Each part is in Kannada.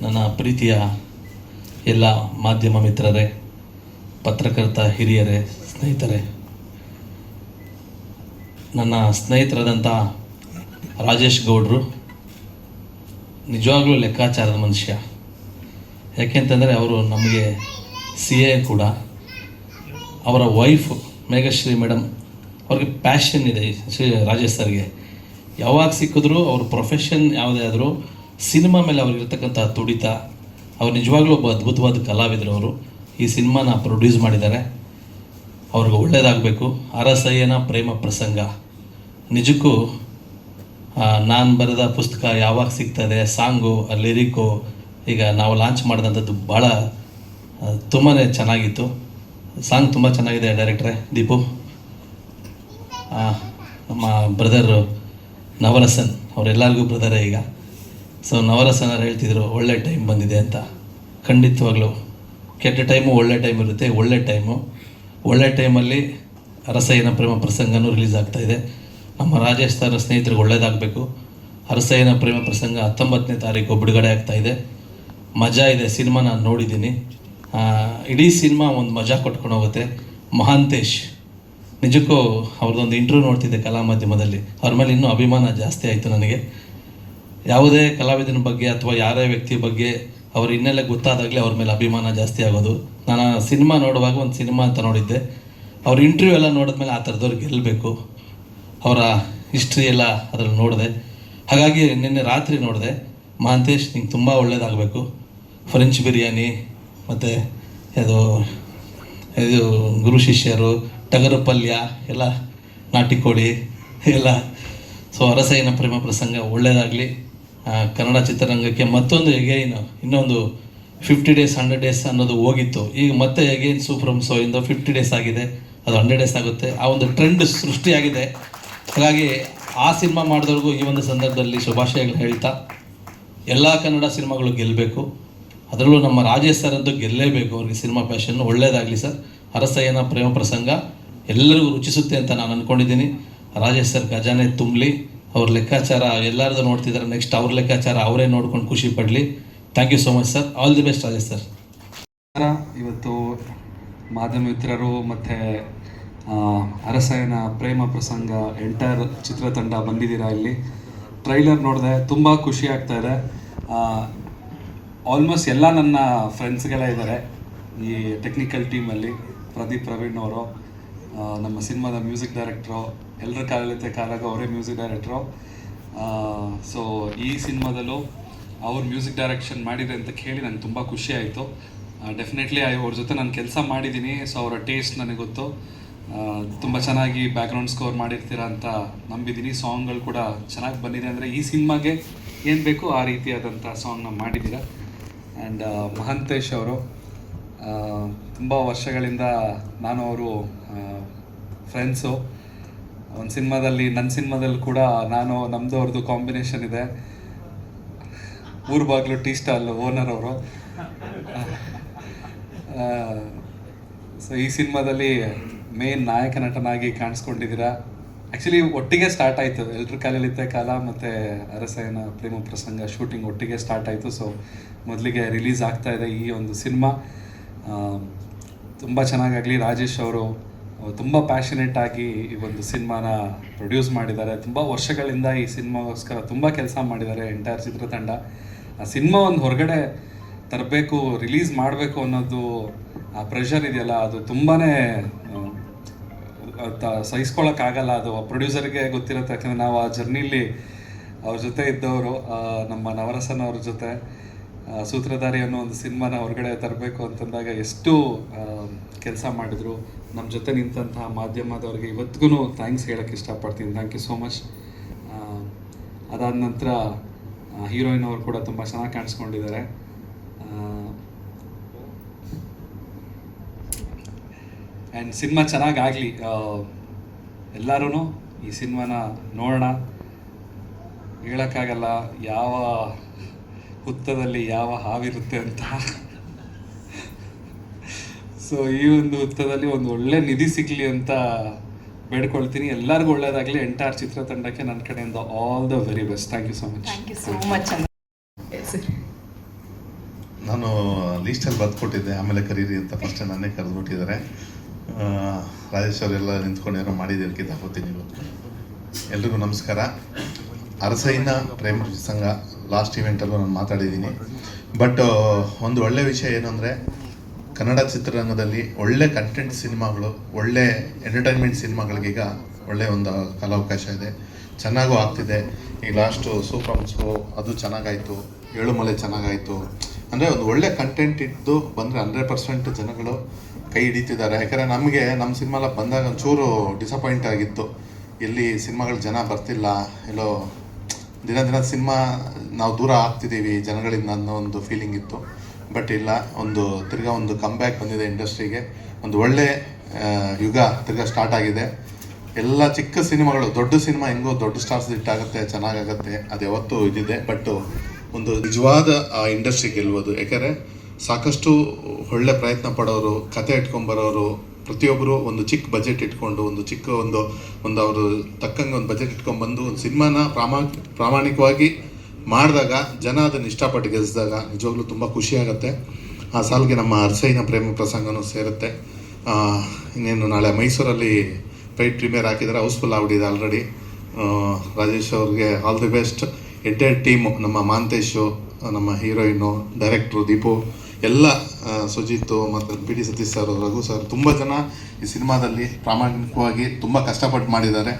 ನನ್ನ ಪ್ರೀತಿಯ ಎಲ್ಲ ಮಾಧ್ಯಮ ಮಿತ್ರರೇ, ಪತ್ರಕರ್ತ ಹಿರಿಯರೇ, ಸ್ನೇಹಿತರೇ, ನನ್ನ ಸ್ನೇಹಿತರಾದಂಥ ರಾಜೇಶ್ ಗೌಡ್ರು, ನಿಜವಾಗ್ಲೂ ಲೆಕ್ಕಾಚಾರದ ಮನುಷ್ಯ. ಯಾಕೆಂತಂದರೆ ಅವರು ನಮಗೆ ಸಿ ಎ ಕೂಡ. ಅವರ ವೈಫ್ ಮೇಘಶ್ರೀ ಮೇಡಮ್ ಅವ್ರಿಗೆ ಪ್ಯಾಷನ್ ಇದೆ ಶ್ರೀ ರಾಜೇಶ್ ಸರ್ಗೆ. ಯಾವಾಗ ಸಿಕ್ಕಿದ್ರು ಅವ್ರ ಪ್ರೊಫೆಷನ್ ಯಾವುದೇ ಆದರೂ ಸಿನಿಮಾ ಮೇಲೆ ಅವ್ರಿಗಿರ್ತಕ್ಕಂಥ ತುಡಿತ, ಅವ್ರು ನಿಜವಾಗ್ಲೂ ಒಬ್ಬ ಅದ್ಭುತವಾದ ಕಲಾವಿದರು ಅವರು. ಈ ಸಿನಿಮಾನ ಪ್ರೊಡ್ಯೂಸ್ ಮಾಡಿದ್ದಾರೆ. ಅವ್ರಿಗೆ ಒಳ್ಳೇದಾಗಬೇಕು. ಅರಸಯ್ಯನ ಪ್ರೇಮ ಪ್ರಸಂಗ. ನಿಜಕ್ಕೂ ನಾನು ಬರೆದ ಪುಸ್ತಕ ಯಾವಾಗ ಸಿಗ್ತದೆ, ಸಾಂಗು, ಲಿರಿಕ್ಕು, ಈಗ ನಾವು ಲಾಂಚ್ ಮಾಡಿದಂಥದ್ದು ಭಾಳ ತುಂಬಾ ಚೆನ್ನಾಗಿತ್ತು. ಸಾಂಗ್ ತುಂಬ ಚೆನ್ನಾಗಿದೆ ಡೈರೆಕ್ಟ್ರೆ, ದೀಪು. ನಮ್ಮ ಬ್ರದರು ನವರಸನ್, ಅವರೆಲ್ಲರಿಗೂ ಬ್ರದರೇ ಈಗ. ಸೊ ನವರಸನ್ ಅವ್ರು ಹೇಳ್ತಿದ್ರು, ಒಳ್ಳೆ ಟೈಮ್ ಬಂದಿದೆ ಅಂತ. ಖಂಡಿತವಾಗ್ಲೂ. ಕೆಟ್ಟ ಟೈಮು ಒಳ್ಳೆ ಟೈಮ್ ಇರುತ್ತೆ, ಒಳ್ಳೆ ಟೈಮು ಒಳ್ಳೆ ಟೈಮಲ್ಲಿ ಅರಸಯ್ಯನ ಪ್ರೇಮ ಪ್ರಸಂಗನೂ ರಿಲೀಸ್ ಆಗ್ತಾ ಇದೆ. ನಮ್ಮ ರಾಜೇಶ್ ಸರ್ ಸ್ನೇಹಿತರಿಗೆ ಒಳ್ಳೇದಾಗಬೇಕು. ಅರಸಯ್ಯನ ಪ್ರೇಮ ಪ್ರಸಂಗ ಹತ್ತೊಂಬತ್ತನೇ ತಾರೀಕು ಬಿಡುಗಡೆ ಆಗ್ತಾ ಇದೆ. ಮಜಾ ಇದೆ, ಸಿನಿಮಾ ನಾನು ನೋಡಿದ್ದೀನಿ. ಇಡೀ ಸಿನಿಮಾ ಒಂದು ಮಜಾ ಕೊಟ್ಕೊಂಡು ಹೋಗುತ್ತೆ. ಮಹಾಂತೇಶ್. ನಿಜಕ್ಕೂ ಅವ್ರದ್ದೊಂದು ಇಂಟರ್ವ್ಯೂ ನೋಡ್ತಿದ್ದೆ ಕಲಾ ಮಾಧ್ಯಮದಲ್ಲಿ. ಅವ್ರ ಮೇಲೆ ಇನ್ನೂ ಅಭಿಮಾನ ಜಾಸ್ತಿ ಆಯಿತು ನನಗೆ. ಯಾವುದೇ ಕಲಾವಿದನ ಬಗ್ಗೆ ಅಥವಾ ಯಾರೇ ವ್ಯಕ್ತಿ ಬಗ್ಗೆ ಅವ್ರ ಹಿನ್ನೆಲೆ ಗೊತ್ತಾದಾಗಲೇ ಅವ್ರ ಮೇಲೆ ಅಭಿಮಾನ ಜಾಸ್ತಿ ಆಗೋದು. ನಾನು ಸಿನಿಮಾ ನೋಡುವಾಗ ಒಂದು ಸಿನಿಮಾ ಅಂತ ನೋಡಿದ್ದೆ. ಅವ್ರ ಇಂಟ್ರ್ಯೂ ಎಲ್ಲ ನೋಡಿದ್ಮೇಲೆ ಆ ಥರದವ್ರು ಗೆಲ್ಲಬೇಕು. ಅವರ ಹಿಸ್ಟ್ರಿ ಎಲ್ಲ ಅದ್ರಲ್ಲಿ ನೋಡಿದೆ. ಹಾಗಾಗಿ ನಿನ್ನೆ ರಾತ್ರಿ ನೋಡಿದೆ. ಮಹಾಂತೇಶ್ ನಿಂಗೆ ತುಂಬ ಒಳ್ಳೇದಾಗಬೇಕು. ಫ್ರೆಂಚ್ ಬಿರಿಯಾನಿ ಮತ್ತು ಅದು, ಇದು ಗುರು ಶಿಷ್ಯರು ಟಗರು ಪಲ್ಯ ಎಲ್ಲ ನಾಟಿ ಕೋಡಿ ಎಲ್ಲ. ಸೊ ಅರಸಯ್ಯನ ಪ್ರೇಮ ಪ್ರಸಂಗ ಒಳ್ಳೆಯದಾಗಲಿ ಕನ್ನಡ ಚಿತ್ರರಂಗಕ್ಕೆ ಮತ್ತೊಂದು ಎಗೈನ್ ಇನ್ನೊಂದು ಫಿಫ್ಟಿ ಡೇಸ್ ಹಂಡ್ರೆಡ್ ಡೇಸ್ ಅನ್ನೋದು ಹೋಗಿತ್ತು. ಈಗ ಮತ್ತೆ ಎಗೈನ್ ಸೂಫ್ರಮ್ ಸೋ ಇಂದ ಫಿಫ್ಟಿ ಡೇಸ್ ಆಗಿದೆ. ಅದು ಹಂಡ್ರೆಡ್ ಡೇಸ್ ಆಗುತ್ತೆ. ಆ ಒಂದು ಟ್ರೆಂಡ್ ಸೃಷ್ಟಿಯಾಗಿದೆ. ಹಾಗಾಗಿ ಆ ಸಿನಿಮಾ ಮಾಡಿದವ್ರಿಗೂ ಈ ಒಂದು ಸಂದರ್ಭದಲ್ಲಿ ಶುಭಾಶಯಗಳು ಹೇಳ್ತಾ, ಎಲ್ಲ ಕನ್ನಡ ಸಿನಿಮಾಗಳು ಗೆಲ್ಲಬೇಕು ಅದರಲ್ಲೂ ನಮ್ಮ ರಾಜೇಶ್ ಸರ್ ಅಂತೂ ಗೆಲ್ಲೇಬೇಕು. ಅವ್ರಿಗೆ ಸಿನಿಮಾ ಪ್ಯಾಷನ್ ಒಳ್ಳೆಯದಾಗಲಿ ಸರ್ ಅರಸಯ್ಯನ ಪ್ರೇಮ ಪ್ರಸಂಗ ಎಲ್ಲರಿಗೂ ರುಚಿಸುತ್ತೆ ಅಂತ ನಾನು ಅಂದ್ಕೊಂಡಿದ್ದೀನಿ ರಾಜೇಶ್ ಸರ್ ಖಜಾನೆ ತುಂಬಲಿ. ಅವ್ರ ಲೆಕ್ಕಾಚಾರ ಎಲ್ಲರದ್ದು ನೋಡ್ತಿದ್ದಾರೆ ನೆಕ್ಸ್ಟ್ ಅವ್ರ ಲೆಕ್ಕಾಚಾರ ಅವರೇ ನೋಡ್ಕೊಂಡು ಖುಷಿ ಪಡಲಿ. Thank you so much sir all the best Rajesh sir. ಇವತ್ತು ಮಾಧ್ಯಮ ಮಿತ್ರರು ಮತ್ತು ಅರಸಯ್ಯನ ಪ್ರೇಮ ಪ್ರಸಂಗ ಎಂಟೈರ್ ಚಿತ್ರತಂಡ ಬಂದಿದ್ದೀರಾ ಇಲ್ಲಿ. ಟ್ರೈಲರ್ ನೋಡಿದೆ ತುಂಬ ಖುಷಿ ಆಗ್ತಾ ಇದೆ. ಆಲ್ಮೋಸ್ಟ್ ಎಲ್ಲ ನನ್ನ ಫ್ರೆಂಡ್ಸ್ಗೆಲ್ಲ ಇದ್ದಾರೆ ಈ ಟೆಕ್ನಿಕಲ್ ಟೀಮಲ್ಲಿ ಪ್ರದೀಪ್ ಪ್ರವೀಣ್ ಅವರು ನಮ್ಮ ಸಿನಿಮಾದ ಮ್ಯೂಸಿಕ್ ಡೈರೆಕ್ಟ್ರು ಎಲ್ಲರ ಕಾಲತ್ತೆ ಕಾಲಾಗ ಅವರೇ ಮ್ಯೂಸಿಕ್ ಡೈರೆಕ್ಟ್ರು. ಸೊ ಈ ಸಿನಿಮಾದಲ್ಲೂ ಅವ್ರು ಮ್ಯೂಸಿಕ್ ಡೈರೆಕ್ಷನ್ ಮಾಡಿದೆ ಅಂತ ಕೇಳಿ ನಂಗೆ ತುಂಬ ಖುಷಿ ಆಯಿತು. ಡೆಫಿನೆಟ್ಲಿ ಅವ್ರ ಜೊತೆ ನಾನು ಕೆಲಸ ಮಾಡಿದ್ದೀನಿ ಸೊ ಅವರ ಟೇಸ್ಟ್ ನನಗೆ ಗೊತ್ತು. ತುಂಬ ಚೆನ್ನಾಗಿ ಬ್ಯಾಕ್ಗ್ರೌಂಡ್ ಸ್ಕೋರ್ ಮಾಡಿರ್ತೀರಾ ಅಂತ ನಂಬಿದ್ದೀನಿ ಸಾಂಗ್ಗಳು ಕೂಡ ಚೆನ್ನಾಗಿ ಬಂದಿದೆ ಅಂದರೆ ಈ ಸಿನಿಮಾಗೆ ಏನು ಬೇಕು ಆ ರೀತಿಯಾದಂಥ ಸಾಂಗ್ನ ಮಾಡಿದ್ದೀರಾ ಆ್ಯಂಡ್ ಮಹಂತೇಶ್ ಅವರು ತುಂಬ ವರ್ಷಗಳಿಂದ ನಾನು ಅವರು ಫ್ರೆಂಡ್ಸು ಒಂದು ಸಿನಿಮಾದಲ್ಲಿ ನನ್ನ ಸಿನಿಮಾದಲ್ಲಿ ಕೂಡ ನಾನು ನಮ್ಮದು ಅವ್ರದ್ದು ಕಾಂಬಿನೇಷನ್ ಇದೆ. ಊರು ಬಾಗಿಲು ಟೀ ಸ್ಟಾಲ್ ಓನರ್ ಅವರು. ಸೊ ಈ ಸಿನಿಮಾದಲ್ಲಿ ಮೇನ್ ನಾಯಕ ನಟನಾಗಿ ಕಾಣಿಸ್ಕೊಂಡಿದ್ದೀರಾ. ಆ್ಯಕ್ಚುಲಿ ಒಟ್ಟಿಗೆ ಸ್ಟಾರ್ಟ್ ಆಯಿತು. ಎಲ್ಲರೂ ಕಾಲಿತ ಕಾಲ ಮತ್ತು ಅರಸಯನ ಪ್ರೇಮ ಪ್ರಸಂಗ ಶೂಟಿಂಗ್ ಒಟ್ಟಿಗೆ ಸ್ಟಾರ್ಟ್ ಆಯಿತು. ಸೊ ಮೊದಲಿಗೆ ರಿಲೀಸ್ ಆಗ್ತಾ ಇದೆ ಈ ಒಂದು ಸಿನಿಮಾ. ತುಂಬ ಚೆನ್ನಾಗಾಗಲಿ. ರಾಜೇಶ್ ಅವರು ತುಂಬ ಪ್ಯಾಷನೇಟ್ ಆಗಿ ಈ ಒಂದು ಸಿನಿಮಾನ ಪ್ರೊಡ್ಯೂಸ್ ಮಾಡಿದ್ದಾರೆ. ತುಂಬ ವರ್ಷಗಳಿಂದ ಈ ಸಿನಿಮಾಗೋಸ್ಕರ ತುಂಬ ಕೆಲಸ ಮಾಡಿದ್ದಾರೆ ಎಂಟೈರ್ ಚಿತ್ರತಂಡ. ಆ ಸಿನಿಮಾ ಒಂದು ಹೊರಗಡೆ ತರಬೇಕು ರಿಲೀಸ್ ಮಾಡಬೇಕು ಅನ್ನೋದು ಆ ಪ್ರೆಷರ್ ಇದೆಯಲ್ಲ, ಅದು ತುಂಬಾ ಸಹಿಸ್ಕೊಳ್ಳೋಕ್ಕಾಗಲ್ಲ ಅದು ಪ್ರೊಡ್ಯೂಸರ್ಗೆ ಗೊತ್ತಿರುತ್ತೆ. ಯಾಕಂದರೆ ನಾವು ಆ ಜರ್ನಿಲಿ ಅವ್ರ ಜೊತೆ ಇದ್ದವರು ನಮ್ಮ ನವರಸನ್ ಅವ್ರ ಜೊತೆ. ಸೂತ್ರಧಾರಿ ಅನ್ನೋ ಒಂದು ಸಿನಿಮಾನ ಹೊರಗಡೆ ತರಬೇಕು ಅಂತಂದಾಗ ಎಷ್ಟು ಕೆಲಸ ಮಾಡಿದ್ರು. ನಮ್ಮ ಜೊತೆ ನಿಂತಹ ಮಾಧ್ಯಮದವ್ರಿಗೆ ಇವತ್ತಿಗೂ ಥ್ಯಾಂಕ್ಸ್ ಹೇಳೋಕ್ಕೆ ಇಷ್ಟಪಡ್ತೀನಿ. ಥ್ಯಾಂಕ್ ಯು ಸೋ ಮಚ್ ಅದಾದ ನಂತರ ಹೀರೋಯಿನ್ ಅವರು ಕೂಡ ತುಂಬ ಚೆನ್ನಾಗಿ ಕಾಣಿಸ್ಕೊಂಡಿದ್ದಾರೆ. And cinema ಚೆನ್ನಾಗಾಗಲಿ. ಎಲ್ಲರೂ ಈ ಸಿನಿಮಾನ ನೋಡೋಣ. ಹೇಳೋಕ್ಕಾಗಲ್ಲ. ಯಾವ ಹುತ್ತದಲ್ಲಿ ಯಾವ ಹಾವಿರುತ್ತೆ ಅಂತ. ಸೊ ಈ ಒಂದು ಹುತ್ತದಲ್ಲಿ ಒಂದು ಒಳ್ಳೆ ನಿಧಿ ಸಿಗಲಿ ಅಂತ ಬೇಡ್ಕೊಳ್ತೀನಿ. ಎಲ್ಲರಿಗೂ ಒಳ್ಳೇದಾಗಲಿ. ಚಿತ್ರ ತಂಡಕ್ಕೆ ನನ್ನ ಕಡೆಯಿಂದ all the very best thank you so much thank you so much ನಾನು ಲೀಸ್ಟಲ್ಲಿ ಬರ್ಕೊಟ್ಟಿದ್ದೆ ಆಮೇಲೆ ಕರೀರಿ ಅಂತ ಫಸ್ಟ್ ನನ್ನೇ ಕರೆದ್ಬಿಟ್ಟಿದ್ದಾರೆ. ರಾಜೇಶ್ ಅವರೆಲ್ಲ ನಿಂತ್ಕೊಂಡಿರೋ ಮಾಡಿದ್ದೀರಿ ಕಿತಾಕೋತೀನಿ ಇವತ್ತು. ಎಲ್ರಿಗೂ ನಮಸ್ಕಾರ. ಅರಸೈನ ಪ್ರೇಮ ಸಂಘ ಲಾಸ್ಟ್ ಇವೆಂಟಲ್ಲೂ ನಾನು ಮಾತಾಡಿದ್ದೀನಿ. ಬಟ್ ಒಂದು ಒಳ್ಳೆ ವಿಷಯ ಏನು ಕನ್ನಡ ಚಿತ್ರರಂಗದಲ್ಲಿ ಒಳ್ಳೆ ಕಂಟೆಂಟ್ ಸಿನಿಮಾಗಳು, ಒಳ್ಳೆ ಎಂಟರ್ಟೈನ್ಮೆಂಟ್ ಸಿನಿಮಾಗಳಿಗೀಗ ಒಳ್ಳೆ ಒಂದು ಕಾಲಾವಕಾಶ ಇದೆ. ಚೆನ್ನಾಗೂ ಆಗ್ತಿದೆ. ಈಗ ಲಾಸ್ಟು ಸೂಪರ್ ಶೋ ಅದು ಚೆನ್ನಾಗಾಯಿತು. ಏಳುಮಲೆ ಚೆನ್ನಾಗಾಯಿತು. ಅಂದರೆ ಒಂದು ಒಳ್ಳೆ ಕಂಟೆಂಟ್ ಇದ್ದು ಬಂದರೆ ಹಂಡ್ರೆಡ್ ಪರ್ಸೆಂಟ್ ಜನಗಳು ಕೈ ಹಿಡಿತಿದ್ದಾರೆ. ಯಾಕಂದರೆ ನಮಗೆ ನಮ್ಮ ಸಿನಿಮಾಲ ಬಂದಾಗ ಒಂಚೂರು ಡಿಸಪಾಯಿಂಟ್ ಆಗಿತ್ತು. ಎಲ್ಲಿ ಸಿನಿಮಾಗಳು ಜನ ಬರ್ತಿಲ್ಲ, ಎಲ್ಲೋ ದಿನ ದಿನ ಸಿನಿಮಾ ನಾವು ದೂರ ಆಗ್ತಿದ್ದೀವಿ ಜನಗಳಿಂದ ಅನ್ನೋ ಒಂದು ಫೀಲಿಂಗ್ ಇತ್ತು. ಬಟ್ ಇಲ್ಲ, ಒಂದು ತಿರ್ಗಾ ಒಂದು ಕಮ್ಬ್ಯಾಕ್ ಬಂದಿದೆ ಇಂಡಸ್ಟ್ರಿಗೆ. ಒಂದು ಒಳ್ಳೆ ಯುಗ ತಿರ್ಗಾ ಸ್ಟಾರ್ಟ್ ಆಗಿದೆ. ಎಲ್ಲ ಚಿಕ್ಕ ಸಿನಿಮಾಗಳು, ದೊಡ್ಡ ಸಿನಿಮಾ ಹೆಂಗೋ ದೊಡ್ಡ ಸ್ಟಾರ್ಸ್ ಇಟ್ಟಾಗುತ್ತೆ ಚೆನ್ನಾಗಾಗತ್ತೆ, ಅದು ಯಾವತ್ತೂ ಇದಿದೆ. ಬಟ್ ಒಂದು ನಿಜವಾದ ಆ ಇಂಡಸ್ಟ್ರಿ ಗೆಲ್ಬೋದು. ಯಾಕೆಂದರೆ ಸಾಕಷ್ಟು ಒಳ್ಳೆ ಪ್ರಯತ್ನ ಪಡೋರು, ಕತೆ ಇಟ್ಕೊಂಬರೋರು ಪ್ರತಿಯೊಬ್ಬರು ಒಂದು ಚಿಕ್ಕ ಬಜೆಟ್ ಇಟ್ಕೊಂಡು, ಒಂದು ಚಿಕ್ಕ ಒಂದು ಒಂದು ಅವರು ತಕ್ಕಂಗೆ ಒಂದು ಬಜೆಟ್ ಇಟ್ಕೊಂಡು ಬಂದು ಒಂದು ಸಿನಿಮಾನ ಪ್ರಾಮಾ, ಪ್ರಾಮಾಣಿಕವಾಗಿ ಮಾಡಿದಾಗ, ಜನ ಅದನ್ನು ಇಷ್ಟಪಟ್ಟು ಗೆಲ್ಸಿದಾಗ ನಿಜವಾಗ್ಲೂ ತುಂಬ ಖುಷಿಯಾಗುತ್ತೆ ಆ ಸಾಲಿಗೆ ನಮ್ಮ ಅರ್ಸೈನ ಪ್ರೇಮ ಪ್ರಸಂಗನೂ ಸೇರುತ್ತೆ. ಇನ್ನೇನು ನಾಳೆ ಮೈಸೂರಲ್ಲಿ ಪೈಟ್ ಪ್ರೀಮಿಯರ್ ಹಾಕಿದರೆ ಹೌಸ್ಫುಲ್ ಆಗ್ಬಿಟ್ಟಿದೆ ಆಲ್ರೆಡಿ ರಾಜೇಶ್ ಅವ್ರಿಗೆ all the best entire team ನಮ್ಮ ಮಾಂತೇಶು, ನಮ್ಮ ಹೀರೋಯಿನು ಡೈರೆಕ್ಟ್ರು ದೀಪು ಎಲ್ಲ ಸುಜಿತ್ ಮತ್ತು P D Satish sir Raghu sir, ತುಂಬ ಜನ ಈ ಸಿನಿಮಾದಲ್ಲಿ ಪ್ರಾಮಾಣಿಕವಾಗಿ ತುಂಬ ಕಷ್ಟಪಟ್ಟು ಮಾಡಿದ್ದಾರೆ.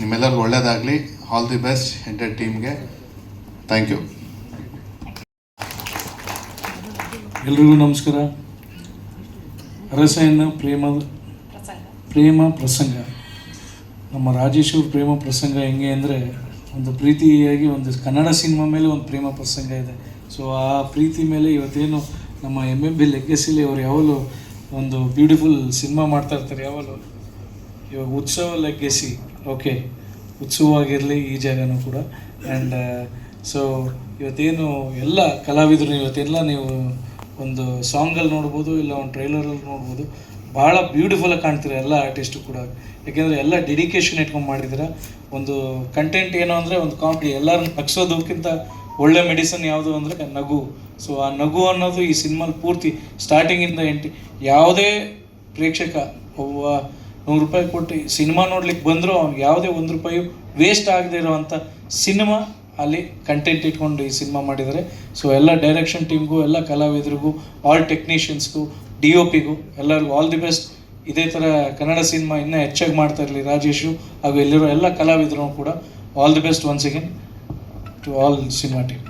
ನಿಮ್ಮೆಲ್ಲರಿಗೂ ಒಳ್ಳೆಯದಾಗಲಿ ಆಲ್ ದಿ ಬೆಸ್ಟ್ ಎಂಟರ್ ಟೀಮ್ಗೆ ಥ್ಯಾಂಕ್ ಯು ಎಲ್ರಿಗೂ ನಮಸ್ಕಾರ. ರಸಾಯನ ಪ್ರೇಮ ಪ್ರೇಮ ಪ್ರಸಂಗ. ನಮ್ಮ ರಾಜೇಶ್ ಅವ್ರ ಪ್ರೇಮ ಪ್ರಸಂಗ ಹೆಂಗೆ ಅಂದರೆ, ಒಂದು ಪ್ರೀತಿಯಾಗಿ ಒಂದು ಕನ್ನಡ ಸಿನಿಮಾ ಮೇಲೆ ಒಂದು ಪ್ರೇಮ ಪ್ರಸಂಗ ಇದೆ. ಸೊ ಆ ಪ್ರೀತಿ ಮೇಲೆ ಇವತ್ತೇನು ನಮ್ಮ ಎಂ ಎಂ ಬಿ ಲೆಗ್ಗೆಸಿಲಿ ಅವ್ರು ಯಾವಾಗಲೂ ಒಂದು ಬ್ಯೂಟಿಫುಲ್ ಸಿನಿಮಾ ಮಾಡ್ತಾ ಇರ್ತಾರೆ ಯಾವಾಗಲೂ. ಇವಾಗ ಉತ್ಸವ ಲೆಗ್ಗೆಸಿ ಓಕೆ ಉತ್ಸವವಾಗಿರಲಿ ಈ ಜಾಗನೂ ಕೂಡ. ಆ್ಯಂಡ್ ಸೊ ಇವತ್ತೇನು ಎಲ್ಲ ಕಲಾವಿದರು ಇವತ್ತೆಲ್ಲ ನೀವು ಒಂದು ಸಾಂಗಲ್ಲಿ ನೋಡ್ಬೋದು, ಇಲ್ಲ ಒಂದು ಟ್ರೈಲರಲ್ಲಿ ನೋಡ್ಬೋದು ಭಾಳ ಬ್ಯೂಟಿಫುಲ್ಲಾಗಿ ಕಾಣ್ತೀರ ಎಲ್ಲ ಆರ್ಟಿಸ್ಟು ಕೂಡ. ಯಾಕೆಂದರೆ ಎಲ್ಲ ಡೆಡಿಕೇಶನ್ ಇಟ್ಕೊಂಡು ಮಾಡಿದ್ದೀರ ಒಂದು ಕಂಟೆಂಟ್ ಏನು ಅಂದರೆ ಒಂದು ಕಾಮಿಡಿ ಎಲ್ಲರನ್ನ ನಗ್ಸೋದಕ್ಕಿಂತ ಒಳ್ಳೆ ಮೆಡಿಸನ್ ಯಾವುದು ಅಂದರೆ ನಗು. ಸೊ ಆ ನಗು ಅನ್ನೋದು ಈ ಸಿನಿಮಾ ಪೂರ್ತಿ ಸ್ಟಾರ್ಟಿಂಗಿಂದ ಎಂಟಿ ಯಾವುದೇ ಪ್ರೇಕ್ಷಕ ಒಬ್ಬ ನೂರು ರೂಪಾಯಿ ಕೊಟ್ಟು ಸಿನಿಮಾ ನೋಡ್ಲಿಕ್ಕೆ ಬಂದರೂ ಅವ್ನಿಗೆ ಯಾವುದೇ ಒಂದು ರೂಪಾಯಿ ವೇಸ್ಟ್ ಆಗದೆ ಇರೋವಂಥ ಸಿನಿಮಾ ಅಲ್ಲಿ ಕಂಟೆಂಟ್ ಇಟ್ಕೊಂಡು ಈ ಸಿನಿಮಾ ಮಾಡಿದ್ದಾರೆ ಸೊ ಎಲ್ಲ ಡೈರೆಕ್ಷನ್ ಟೀಮ್ಗೂ ಎಲ್ಲ ಕಲಾವಿದರಿಗೂ ಆಲ್ ಟೆಕ್ನಿಷಿಯನ್ಸ್ಗೂ ಡಿ ಒ ಪಿಗೂ ಎಲ್ಲರಿಗೂ ಆಲ್ ದಿ ಬೆಸ್ಟ್ ಇದೇ ಥರ ಕನ್ನಡ ಸಿನಿಮಾ ಇನ್ನೂ ಹೆಚ್ಚಾಗಿ ಮಾಡ್ತಾ ಇರಲಿ ರಾಜೇಶು ಹಾಗೂ ಇಲ್ಲಿರೋ ಎಲ್ಲ ಕಲಾವಿದರು ಕೂಡ all the best once again to all cinema team